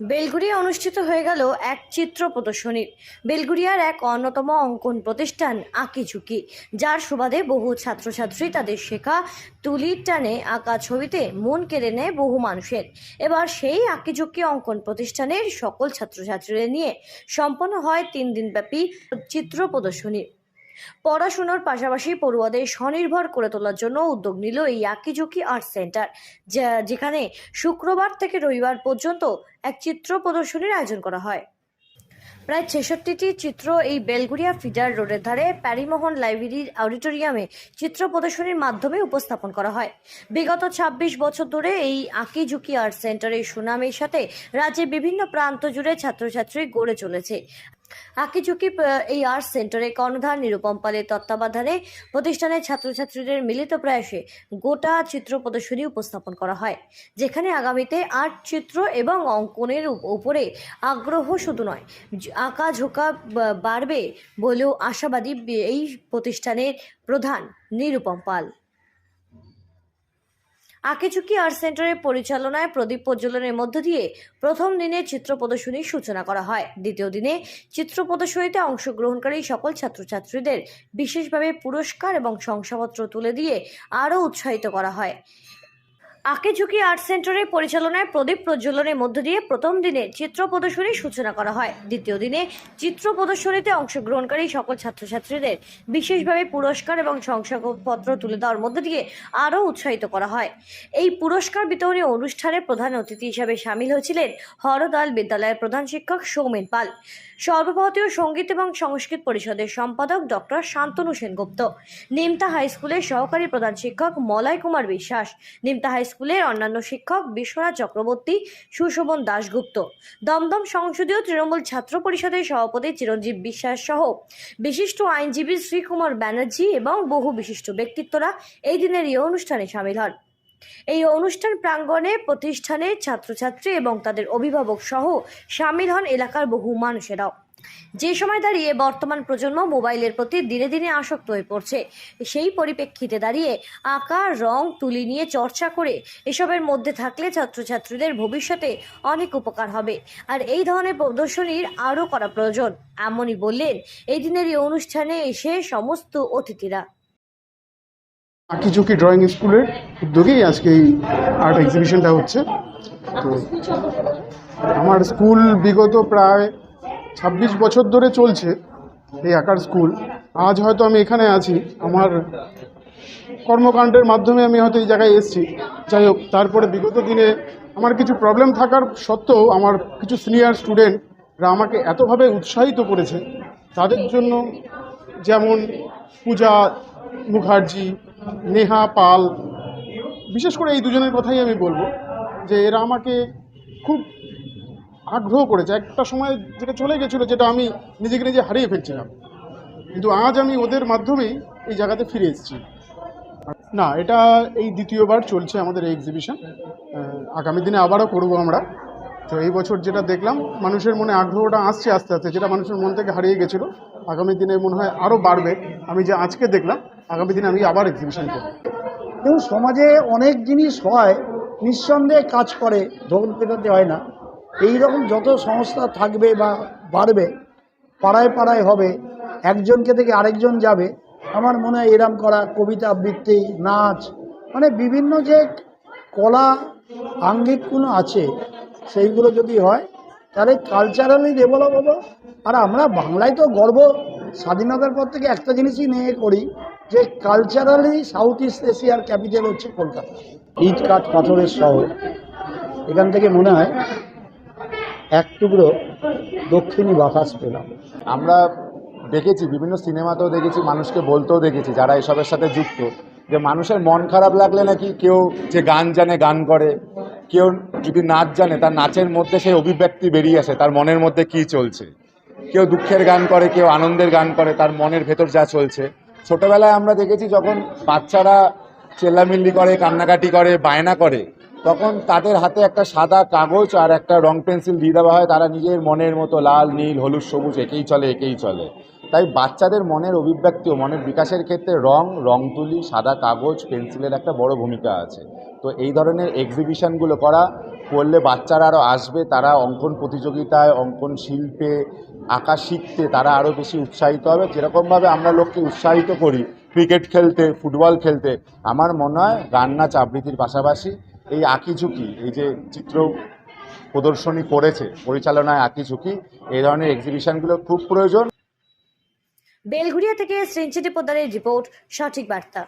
বেলগুড়িয়া অনুষ্ঠিত হয়ে গেল এক চিত্র প্রদর্শনী। বেলগুড়িয়ার এক অন্যতম অঙ্কন প্রতিষ্ঠান আঁকিঝুঁকি যার সুবাদে বহু ছাত্রছাত্রী তাদের শেখা তুলির টানে আঁকা ছবিতে মন কেড়ে নেয় বহু মানুষের। এবার সেই আঁকিঝুঁকি অঙ্কন প্রতিষ্ঠানের সকল ছাত্রছাত্রীদের নিয়ে সম্পন্ন হয় তিন দিনব্যাপী চিত্র প্রদর্শনী। পড়াশুনোর পাশাপাশি পড়ুয়াদের স্বনির্ভর করে তোলার জন্য উদ্যোগ নিল এই আঁকিঝুঁকি আর্ট সেন্টার, যা- যেখানে শুক্রবার থেকে রবিবার পর্যন্ত এক চিত্র প্রদর্শনীর আয়োজন করা হয়। প্রায় ছেষট্টিটি চিত্র এই বেলগুড়িয়া ফিডার রোডের ধারে প্যারিমোহন লাইব্রেরির অডিটোরিয়ামে চিত্র প্রদর্শনীর মাধ্যমে উপস্থাপন করা হয়। বিগত ২৬ বছর ধরে এই আঁকিঝুঁকি আর্ট সেন্টারের সুনামের সাথে রাজ্যের বিভিন্ন প্রান্ত জুড়ে ছাত্রছাত্রী গড়ে চলেছে। আঁকিঝুঁকি এই আর্ট সেন্টারে কর্ণধার নিরুপম পালের তত্ত্বাবধানে প্রতিষ্ঠানের ছাত্রছাত্রীদের মিলিত প্রয়াসে গোটা চিত্র প্রদর্শনী উপস্থাপন করা হয়, যেখানে আগামীতে আর্ট চিত্র এবং অঙ্কনের উপরে আগ্রহ শুধু নয় আঁকা ঝোঁকা বাড়বে বলেও আশাবাদী এই প্রতিষ্ঠানের প্রধান নিরুপম পাল। আঁকিঝুঁকি আর্ট সেন্টারের পরিচালনায় প্রদীপ প্রজ্বলনের মধ্য দিয়ে প্রথম দিনে চিত্র প্রদর্শনীর সূচনা করা হয়। দ্বিতীয় দিনে চিত্র প্রদর্শনীতে অংশগ্রহণকারী সকল ছাত্রছাত্রীদের বিশেষভাবে পুরস্কার এবং শংসাপত্র তুলে দিয়ে আরও উৎসাহিত করা হয়। আঁকিঝুঁকি আর্ট সেন্টারের পরিচালনায় প্রদীপ প্রজ্বলনের মধ্য দিয়ে প্রথম দিনে চিত্র প্রদর্শনীর সূচনা করা হয়। দ্বিতীয় দিনে চিত্র প্রদর্শনীতে অংশগ্রহণকারী সকল ছাত্রছাত্রীদের বিশেষভাবে পুরস্কার এবং শংসাপত্র তুলে দেওয়ার মধ্য দিয়ে আরও উৎসাহিত করা হয়। এই পুরস্কার বিতরণী অনুষ্ঠানে প্রধান অতিথি হিসাবে সামিল হয়েছিলেন হরদাল বিদ্যালয়ের প্রধান শিক্ষক সৌমেন পাল, সর্বভারতীয় সংগীত এবং সংস্কৃত পরিষদের সম্পাদক ডক্টর শান্তনু সেনগুপ্ত, নিমতা হাই স্কুলের সহকারী প্রধান শিক্ষক মলয় কুমার বিশ্বাস, নিমতা হাই স্কুলের অন্যান্য শিক্ষক বিশ্বনাথ চক্রবর্তী, সুশোভন দাশগুপ্ত। দমদম সংসদীয় তৃণমূল ছাত্র পরিষদের সভাপতি চিরঞ্জীব বিশ্বাস সহ বিশিষ্ট আইনজীবী শ্রীকুমার ব্যানার্জি এবং বহু বিশিষ্ট ব্যক্তিত্বরা এই দিনের এই অনুষ্ঠানে সামিল হন। এই অনুষ্ঠান প্রাঙ্গণে প্রতিষ্ঠানের ছাত্রছাত্রী এবং তাদের অভিভাবক সহ সামিল হন এলাকার বহু মানুষেরাও। যে সময় দাঁড়িয়ে বর্তমান প্রজন্ম মোবাইলের প্রতি দিনে দিনে আসক্ত হয়ে পড়ছে, সেই পরিপ্রেক্ষিতে দাঁড়িয়ে আঁকা রং তুলি নিয়ে চর্চা করে এসবের মধ্যে থাকলে ছাত্রছাত্রীদের ভবিষ্যতে অনেক উপকার হবে। আর এই ধরনের প্রদর্শনীর আরও করা প্রয়োজন, এমনই বললেন এই দিনের এই অনুষ্ঠানে এসে সমস্ত অতিথিরা। আঁকিঝুঁকি ড্রয়িং স্কুলের উদ্যোগেই আজকে এই আর্ট এক্সিবিশনটা হচ্ছে। তো আমার স্কুল বিগত প্রায় ছাব্বিশ বছর ধরে চলছে এই আঁকার স্কুল আজ হয়তো আমি এখানে আছি। আমার কর্মকাণ্ডের মাধ্যমে আমি হয়তো এই জায়গায় এসেছি। যাই হোক, তারপরে বিগত দিনে আমার কিছু প্রবলেম থাকার সত্ত্বেও আমার কিছু সিনিয়র স্টুডেন্টরা আমাকে এতভাবে উৎসাহিত করেছে। তাদের জন্য যেমন পূজা, মুখার্জি, নেহা পাল, বিশেষ করে এই দুজনের কথাই আমি বলব যে এরা আমাকে খুব আগ্রহ করেছে। একটা সময় যেটা চলে গেছিল যেটা আমি নিজেকে নিজে হারিয়ে ফেলছিলাম। কিন্তু আজ আমি ওদের মাধ্যমেই এই জায়গাতে ফিরে এসেছি। না, এটা এই দ্বিতীয়বার চলছে আমাদের এই এক্সিবিশন আগামী দিনে আবারও করব আমরা। তো এই বছর যেটা দেখলাম, মানুষের মনে আগ্রহটা আসছে আস্তে আস্তে, যেটা মানুষের মন থেকে হারিয়ে গেছিল। আগামী দিনে মনে হয় আরও বাড়বে। আমি যে আজকে দেখলাম, আগামী দিনে আমি আবার এক্সিবিশন করব। এবং সমাজে অনেক জিনিস হয়, নিঃসন্দেহে কাজ করে ধোল পেটাতে হয় না। এই রকম যত সংস্থা থাকবে বা বাড়বে, পাড়ায় পাড়ায় হবে, একজনকে থেকে আরেকজন যাবে, আমার মনে হয় এরম করা, কবিতা আবৃত্তি, নাচ মানে বিভিন্ন যে কলা আঙ্গিকগুলো আছে, সেইগুলো যদি হয়, তাহলে কালচারালি ডেভেলপ হবে। আর আমরা বাংলায় তো গর্ব, স্বাধীনতার পর থেকে একটা জিনিসই নিয়ে করি, যে কালচারালি সাউথ ইস্ট এশিয়ার ক্যাপিটাল হচ্ছে কলকাতা। ইট কাঠ পাথরের শহর। এখান থেকে মনে হয় এক টুকরো দক্ষিণী বাতাস পেলাম। আমরা দেখেছি, বিভিন্ন সিনেমাতেও দেখেছি, মানুষকে বলতেও দেখেছি, যারা এসবের সাথে যুক্ত, যে মানুষের মন খারাপ লাগলে নাকি কেউ যে গান জানে, গান করে, কেউ যদি নাচ জানে, তার নাচের মধ্যে সেই অভিব্যক্তি বেরিয়ে আসে, তার মনের মধ্যে কি চলছে? কেউ দুঃখের গান করে, কেউ আনন্দের গান করে, তার মনের ভেতর যা চলছে। ছোটবেলায় আমরা দেখেছি যখন বাচ্চারা চেল্লামিল্লি করে, কান্নাকাটি করে, বায়না করে তখন তাদের হাতে একটা সাদা কাগজ আর একটা রং পেন্সিল দিয়ে দেওয়া হয়। তারা নিজের মনের মতো লাল, নীল, হলুদ, সবুজ, একেই চলে একেই চলে। তাই বাচ্চাদের মনের অভিব্যক্তি ও মনের বিকাশের ক্ষেত্রে রং রং তুলি সাদা কাগজ, পেন্সিলের একটা বড় ভূমিকা আছে। তো এই ধরনের এক্সিবিশনগুলো করা, করলে বাচ্চারা আরও আসবে, তারা অঙ্কন প্রতিযোগিতায়, অঙ্কন শিল্পে, আঁকা শিখতে তারা আরও বেশি উৎসাহিত হবে। যেরকমভাবে আমরা লোককে উৎসাহিত করি, ক্রিকেট খেলতে, ফুটবল খেলতে, আমার মনে হয় গান নাচ আবৃত্তির পাশাপাশি এই আঁকিঝুঁকি এই যে চিত্র প্রদর্শনী করেছে, পরিচালনায় আঁকিঝুঁকি এই ধরনের এক্সিবিশনগুলো খুব প্রয়োজন। বেলঘুরিয়া থেকে শ্রীঞ্চিতি পোদ্দারের রিপোর্ট, সঠিক বার্তা।